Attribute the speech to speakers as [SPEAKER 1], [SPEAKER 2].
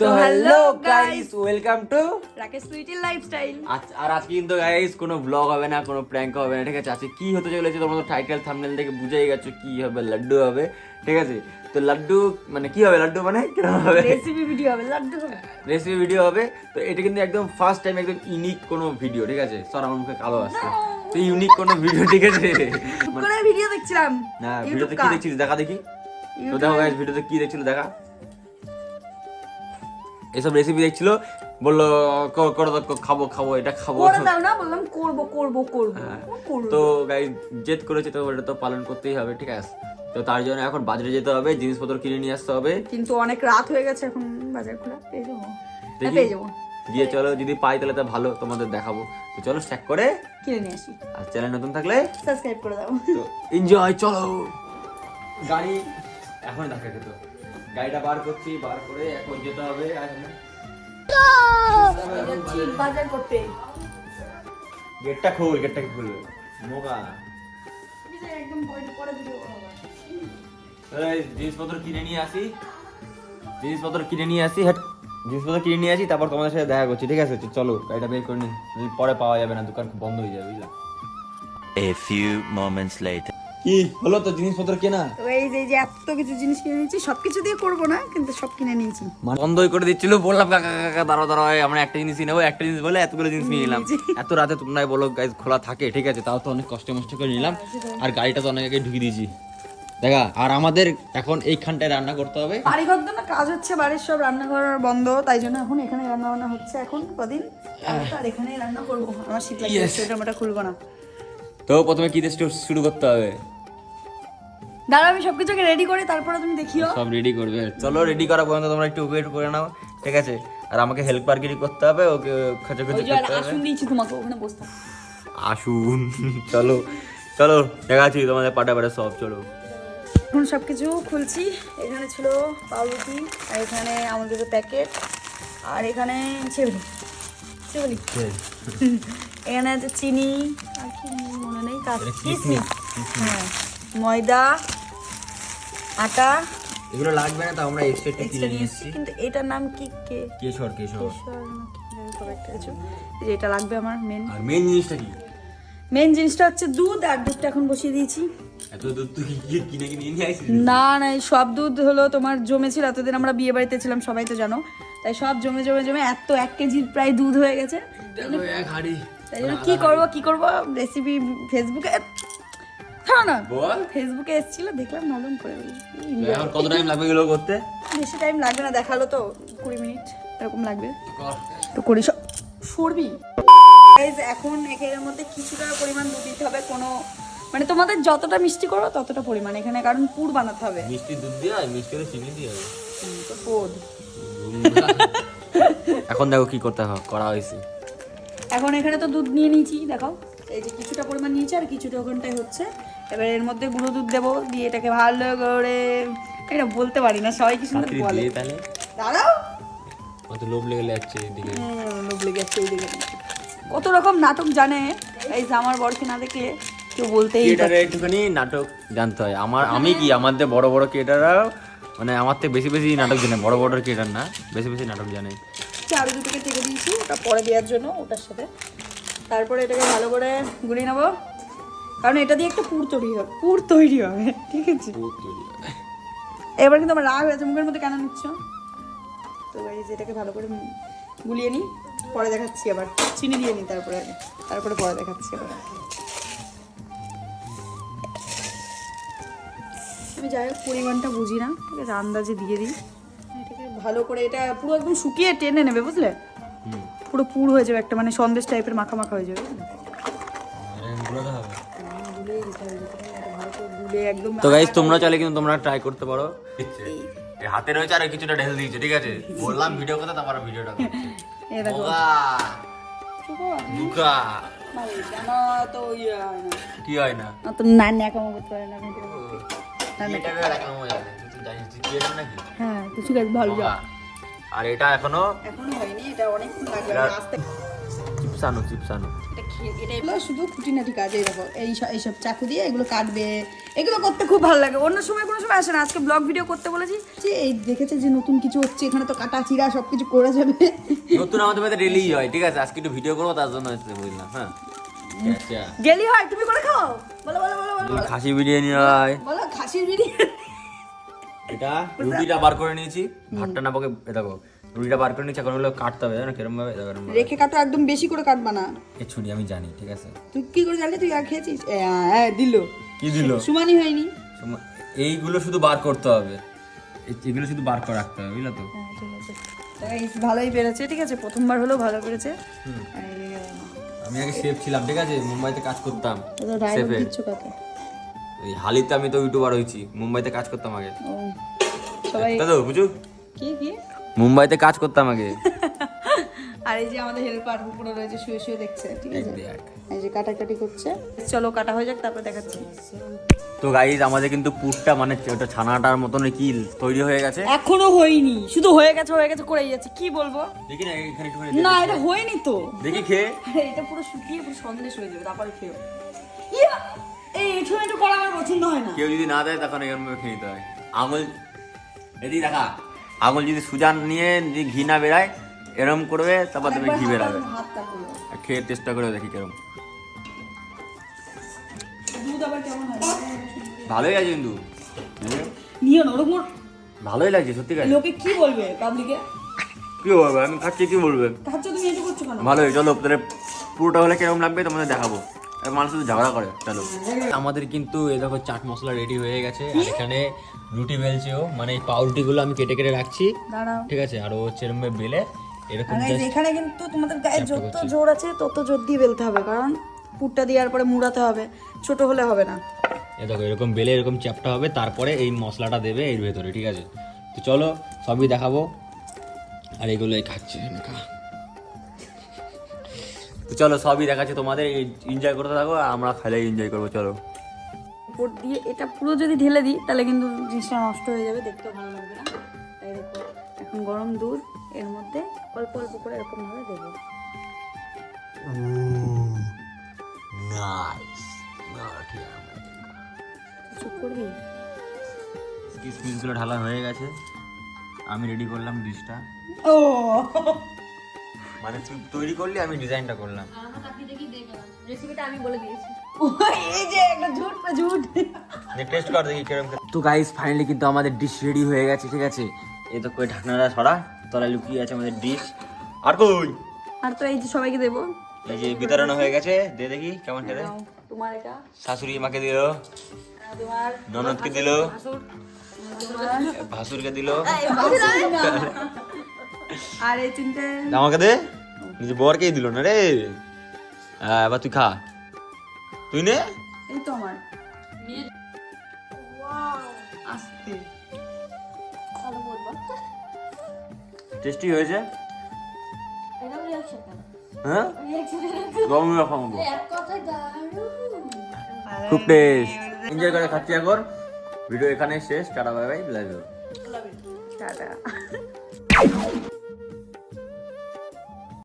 [SPEAKER 1] তো hello guys welcome to
[SPEAKER 2] Rakesh সুইটের lifestyle
[SPEAKER 1] আর আজকে কিন্তু গাইস কোনো ব্লগ হবে না কোনো প্র্যাঙ্ক হবে না ঠিক আছে? আজকে কি হতে চলেছে তোমরা তো টাইটেল থাম্বনেল দেখে বুঝেই গেছো কি হবে লাড্ডু হবে ঠিক আছে? তো লাড্ডু মানে কি হবে লাড্ডু মানে? কীরকম হবে?
[SPEAKER 2] রেসিপি ভিডিও হবে লাড্ডু হবে।
[SPEAKER 1] রেসিপি ভিডিও হবে তো এটা কিন্তু একদম ফার্স্ট টাইম একদম ইউনিক কোনো ভিডিও ঠিক আছে? সর আমার মুখে কালো আসছে। তো ইউনিক কোনো ভিডিও ঠিক আছে? মানে-
[SPEAKER 2] ভিডিও দেখছিলাম
[SPEAKER 1] না ভিডিওতে কি দেখছিস দেখা দেখি। তো দেখো গাইস ভিডিওতে কি দেখছিল? দেখা। এসব রেসিপি দেখছিল বলল করে দাও, খাব খাব এটা খাব।
[SPEAKER 2] করে দাও না বললাম করব করব করব
[SPEAKER 1] হ্যাঁ। তো গাই জেদ করেছে তো ওটা তো পালন করতেই হবে ঠিক আছে? তো তার জন্য এখন বাজারে যেতে হবে জিনিসপত্র কিনে নিয়ে আসতে হবে।
[SPEAKER 2] কিন্তু অনেক রাত হয়ে গেছে এখন বাজার খোলা পেয়ে যাব। হ্যাঁ, পেয়ে যাব।
[SPEAKER 1] চলো যদি পাই তাহলে তো ভালো তোমাদের দেখাবো। তো চলো স্ট্যাক করে
[SPEAKER 2] কিনে নিয়ে আসি।
[SPEAKER 1] আর চ্যানেল নতুন থাকলে
[SPEAKER 2] সাবস্ক্রাইব করে দাও।
[SPEAKER 1] তো এনজয় চলো। গাড়ি এখন দেখা যেত গাড়িটা বার করছি বার করে এখন যেতে হবে
[SPEAKER 2] বাজার। করতে।
[SPEAKER 1] গেটটা খুল গেটটা খুল। মোকা জিনিসপত্র কিনে নিয়ে আসি। জিনিসপত্র কিনে নিয়ে আসি হ্যাট জিনিসপত্র কিনে নিয়ে আসি তারপর তোমাদের সাথে দেখা করছি ঠিক আছে? চলো গাড়িটা বের করে নিন পরে পাওয়া যাবে না দোকান বন্ধ হয়ে যাবে বুঝলা?
[SPEAKER 3] A few moments later.
[SPEAKER 1] কি? হলো তো জিনিসপত্র কেনা?
[SPEAKER 2] এই যে যে এত কিছু জিনিস কিনে নিয়েছি সবকিছু দিয়ে করব না কিন্তু সব কিনে নিয়েছি।
[SPEAKER 1] বন্ধই করে দিচ্ছিল বললাম কাকা কাকা দাঁড়াও দাঁড়াও আমরা একটা জিনিস নেব একটা জিনিস বলে এতগুলো জিনিস নিয়ে নিলাম এত রাতে তোমরাই বলো গাইজ খোলা থাকে ঠিক আছে? তাও তো অনেক কষ্ট মষ্ট করে নিলাম। আর গাড়িটা তো অনেক আগে ঢুকিয়ে দিয়েছি। দেখা আর আমাদের এখন এইখানটায় রান্না করতে হবে।
[SPEAKER 2] বাড়িঘর তো না কাজ হচ্ছে বাড়ির সব রান্নাঘর বন্ধ তাই জন্য এখন এখানে রান্না বান্না হচ্ছে এখন কদিন? আর এখানে রান্না করব আমার শীত লাগছে সোয়েটার মোটা খুলবো না।
[SPEAKER 1] তো প্রথমে কি দিয়ে শুরু- করতে হবে?
[SPEAKER 2] দাঁড়া আমি সবকিছুকে রেডি করি তারপরে তুমি দেখিও।
[SPEAKER 1] সব রেডি করবে। চলো রেডি করা পর্যন্ত তোমরা একটু ওয়েট করে নাও ঠিক আছে? আর আমাকে হেল্প পারগিরি করতে হবে ওকে খোঁজা খুঁজি করতে হবে।
[SPEAKER 2] আসুন দিয়েছি তোমাকে ওখানে বসতে।
[SPEAKER 1] আসুন চলো চলো দেখাচ্ছি তোমাদের পাটা পাটা সব চলো।
[SPEAKER 2] এখন সবকিছু খুলছি এখানে ছিল পাউরুটি আর এখানে আমাদের প্যাকেট আর এখানে চেবলি চেবলি এখানে আছে চিনি আর কি কিসমিস? হ্যাঁ ময়দা আটা।
[SPEAKER 1] এগুলো লাগবে না তো আমরা এক্সট্রা একটু কিনে নিয়ে এসেছি।
[SPEAKER 2] কিন্তু এটার নাম কি? কে?
[SPEAKER 1] কেশর কেশর।
[SPEAKER 2] যে এটা লাগবে আমার মেন
[SPEAKER 1] আর মেন জিনিসটা কি?
[SPEAKER 2] মেন জিনিসটা হচ্ছে দুধ আর দুধটা এখন বসিয়ে দিয়েছি।
[SPEAKER 1] এত দুধ তুই কি কিনে কিনে নিয়ে আসিস?
[SPEAKER 2] না না সব দুধ হলো তোমার জমেছিল এতদিন আমরা বিয়ে বাড়িতে ছিলাম সবাই তো জানো। তাই সব জমে জমে জমে এত এক কেজির প্রায় দুধ হয়ে গেছে।
[SPEAKER 1] এক হাড়ি।
[SPEAKER 2] তাই জন্য কি করব কি করব? রেসিপি ফেসবুকে থাও না।
[SPEAKER 1] বল।
[SPEAKER 2] ফেসবুকে এসেছিল দেখলাম নরম করে
[SPEAKER 1] এখন কত টাইম লাগবে এগুলো করতে?
[SPEAKER 2] বেশি টাইম লাগবে না দেখাল তো কুড়ি মিনিট এরকম লাগবে। তো করি সরবি। এখন মধ্যে কিছুটা পরিমাণ দুধ দিতে হবে কোনো মানে তোমাদের যতটা মিষ্টি করো ততটা পরিমাণ এখানে কারণ পুর বানাতে হবে।
[SPEAKER 1] মিষ্টি দুধ দিয়ে আর মিষ্টি চিনি দিয়ে
[SPEAKER 2] তো
[SPEAKER 1] এখন দেখো কি করতে হবে করা হয়েছে।
[SPEAKER 2] এখন এখানে তো দুধ নিয়ে নিয়েছি দেখো এই যে কিছুটা পরিমাণ নিয়েছি আর কিছুটা ওখানটাই হচ্ছে। এবার এর মধ্যে গুঁড়ো দুধ দেবো দিয়ে এটাকে ভালো করে এটা বলতে পারি না সবাই কি সুন্দর বলে। দাঁড়াও।
[SPEAKER 1] কত লোভ লেগে যাচ্ছে
[SPEAKER 2] লোভ লেগে যাচ্ছে এইদিকে। কত রকম নাটক জানে এই আমার বরকে না দেখলে কেউ বলতেই পারে
[SPEAKER 1] ক্রিয়েটারে একটুখানি নাটক জানতে হয়। আমার আমি কি আমাদের বড় বড় ক্রিয়েটাররা মানে আমার থেকে বেশি বেশি নাটক জানে বড় বড় ক্রিয়েটার না বেশি বেশি নাটক জানে।
[SPEAKER 2] আরও দুটোকে থেকে দিয়েছি ওটা পরে দেওয়ার জন্য ওটার সাথে। তারপরে এটাকে ভালো করে গুলিয়ে নেব। কারণ এটা দিয়ে একটা পুর তৈরি হবে পুর তৈরি হবে ঠিক আছে? এবার কিন্তু আমার রাগ হয়েছে মুখের মধ্যে কেন নিচ্ছ তো এই যে এটাকে ভালো করে গুলিয়ে নিই পরে দেখাচ্ছি আবার। চিনি দিয়ে নিই তারপরে আগে। তারপরে পরে দেখাচ্ছি আবার। আমি যাই হোক পরিমাণটা বুঝি না ঠিক আছে আন্দাজে দিয়ে দিই। ভালো করে এটা পুরো একদম শুকিয়ে টেনে নেবে বুঝলে? পুরো পুর হয়ে যাবে একটা মানে সন্দেশ টাইপের মাখা মাখা হয়ে যাবে
[SPEAKER 1] তো গাইজ তোমরা চাইলে কিন্তু তোমরা ট্রাই করতে পারো। এই হাতে রয়েছে আর কিছুটা ঢেল দিয়েছে ঠিক আছে? বললাম ভিডিও কথা তারপর ভিডিওটা
[SPEAKER 2] এই দেখো। আমার তো না
[SPEAKER 1] কি হয় না?
[SPEAKER 2] তো না ন্যাকামো করতে পারে না ভিডিও
[SPEAKER 1] নাকি?
[SPEAKER 2] হ্যাঁ কিছু কাজ ভালো যা।
[SPEAKER 1] আর এটা এখনও?
[SPEAKER 2] এখনও হয়নি এটা অনেকক্ষণ লাগবে আস্তে
[SPEAKER 1] চিপস আনো চিপস আনো
[SPEAKER 2] এটা খেয়ে এটা এগুলো শুধু খুঁটিনাটি কাজ এই এই এইসব চাকু দিয়ে এগুলো কাটবে। এগুলো করতে খুব ভালো লাগে। অন্য সময় কোনো সময় আসে না আজকে ব্লগ ভিডিও করতে বলেছি যে এই দেখেছে যে নতুন কিছু হচ্ছে এখানে তো কাটা চিরা সব কিছু করে যাবে।
[SPEAKER 1] নতুন আমাদের ডেলি হয় ঠিক আছে? আজকে একটু ভিডিও করব তার জন্য হ্যাঁ? আচ্ছা
[SPEAKER 2] ডেলি হয় তুমি করে খাও। বলো বলো বলো বলো
[SPEAKER 1] খাসি বিরিয়ানি হয়।
[SPEAKER 2] বলো খাসির বিরিয়ানি।
[SPEAKER 1] এটা রুটিটা বার করে নিয়েছি ভাতটা না পাকে দেখো রুটিটা বার করে নিয়েছি এখন হলো কাটতে হবে জানো কিরম ভাবে?
[SPEAKER 2] রেখে কাটো একদম বেশি করে কাটবা না।
[SPEAKER 1] এই ছুরি আমি জানি ঠিক আছে।
[SPEAKER 2] তুই কি করে জানলি? তুই আর খেয়েছিস? হ্যাঁ দিল।
[SPEAKER 1] কি দিল?
[SPEAKER 2] সুমানি হয়নি।
[SPEAKER 1] এইগুলো শুধু বার করতে হবে। এগুলো শুধু বার করে রাখতে হবে বুঝলো তো?
[SPEAKER 2] হ্যাঁ ভালোই পেরেছে ঠিক আছে প্রথমবার হলেও ভালো পেরেছে
[SPEAKER 1] আমি আগে শেফ ছিলাম ঠিক আছে? মুম্বাইতে কাজ করতাম শেফে এই হালিতে আমি তো ইউটিউবার হয়েছি মুম্বাইতে কাজ করতাম আগে।
[SPEAKER 2] সবাই
[SPEAKER 1] তাই বুঝু?
[SPEAKER 2] কি কি?
[SPEAKER 1] মুম্বাইতে কাজ করতাম আগে।
[SPEAKER 2] আর এই যে আমাদের হেল্পার উপরে রয়েছে শুয়ে শুয়ে দেখছে ঠিক আছে? এই যে কাটাকাটি করছে। চলো কাটা হয়ে যাক তারপর দেখাচ্ছি।
[SPEAKER 1] তো গাইজ আমাদের কিন্তু পুরটা মানে ওটা ছানাটার মতন কি তৈরি হয়ে গেছে?
[SPEAKER 2] এখনও হয়নি শুধু হয়ে গেছে হয়ে গেছে করেই যাচ্ছে কি বলব?
[SPEAKER 1] দেখি না এখানে একটুখানি
[SPEAKER 2] না এটা হয়নি তো।
[SPEAKER 1] দেখি খেয়ে।
[SPEAKER 2] এটা পুরো শুকিয়ে পুরো সন্দেশ হয়ে যাবে তারপরে খেও ইয়া! এই করা আমার পছন্দ হয় না।
[SPEAKER 1] কেউ যদি না দেয় তখন এরকম খেয়ে নিতে হয়। আঙুল এদিকে দেখা। আঙুল যদি সুজান নিয়ে যদি ঘি না বেরায় এরম করবে তারপর তুমি ঘি বেরাবে। খেয়ে চেষ্টা করে দেখি কেরম। ভালোই আছে কিন্তু। বুঝলে?
[SPEAKER 2] নিও না ওরকম
[SPEAKER 1] ভালোই লাগছে সত্যি কাজ
[SPEAKER 2] লোকে কি বলবে পাবলিকে
[SPEAKER 1] কি বলবে? আমি খাচ্ছি কি বলবে?
[SPEAKER 2] খাচ্ছ তুমি এটা করছ কেন?
[SPEAKER 1] ভালোই চলো তাহলে পুরোটা হলে কীরকম লাগবে তোমাদের দেখাবো। মানুষ শুধু ঝগড়া করে চলো আমাদের কিন্তু এই দেখো চাট মশলা রেডি হয়ে গেছে। আর এখানে রুটি বেলছেও। মানে এই পাউরুটিগুলো আমি কেটে কেটে রাখছি। ঠিক আছে? আর ও হচ্ছে ভাবে বেলে। এরকম
[SPEAKER 2] এখানে কিন্তু তোমাদের গায়ে যত জোর আছে তত জোর দিয়ে বেলতে হবে। কারণ পুরটা দেওয়ার পরে মুড়াতে হবে। ছোট হলে হবে না।
[SPEAKER 1] এ দেখো এরকম বেলে এরকম চ্যাপটা হবে। তারপরে এই মশলাটা দেবে এর ভেতরে। ঠিক আছে? তো চলো সবই দেখাবো। আর এগুলো এই খাচ্ছি খা তো চলো সবই দেখাচ্ছে তোমাদের। এনজয় করতে থাকো আর আমরা খাইলে এনজয় করব চলো।
[SPEAKER 2] উপর দিয়ে এটা পুরো যদি ঢেলে দিই তাহলে কিন্তু জিনিসটা নষ্ট হয়ে যাবে দেখতেও ভালো লাগবে না। তাই দেখো এখন গরম দুধ এর মধ্যে অল্প অল্প করে এরকম ভাবে দেবো। চুপ করবি?
[SPEAKER 1] কিসমিসগুলো ঢালা হয়ে গেছে। আমি রেডি করলাম ডিশটা
[SPEAKER 2] ও!
[SPEAKER 1] মানে তুই তৈরি করলি আমি ডিজাইনটা করলাম।
[SPEAKER 2] এই যে একটা ঝুট পে ঝুট।
[SPEAKER 1] টেস্ট কর দেখি কীরকম তো গাইস ফাইনালি কিন্তু আমাদের ডিশ রেডি হয়ে গেছে ঠিক আছে? এই তো কই ঢাকনাটা সরা তলায় লুকিয়ে আছে আমাদের ডিশ আর কই?
[SPEAKER 2] আর তো এই যে সবাইকে দেবো।
[SPEAKER 1] এই যে বিতরণ হয়ে গেছে দে দেখি কেমন
[SPEAKER 2] নাও, তোমার এটা।
[SPEAKER 1] শাশুড়ি মাকে দিল।
[SPEAKER 2] তোমার।
[SPEAKER 1] ননদকে দিল।
[SPEAKER 2] ভাসুর
[SPEAKER 1] ভাসুরকে দিল।
[SPEAKER 2] আর এই তিনটে
[SPEAKER 1] আমাকে দে। নিজে বরকেই দিল না রে। হ্যাঁ, এবার তুই খা। তুই নে।
[SPEAKER 2] এই তো আমার। আস্তে।
[SPEAKER 1] টেস্টি হয়েছে? হ্যাঁ? গরম খাব খুব টেস্ট এনজয় করে খাচ্ছি এখন। ভিডিও এখানে শেষ। Tata bye bye. Live
[SPEAKER 2] tata.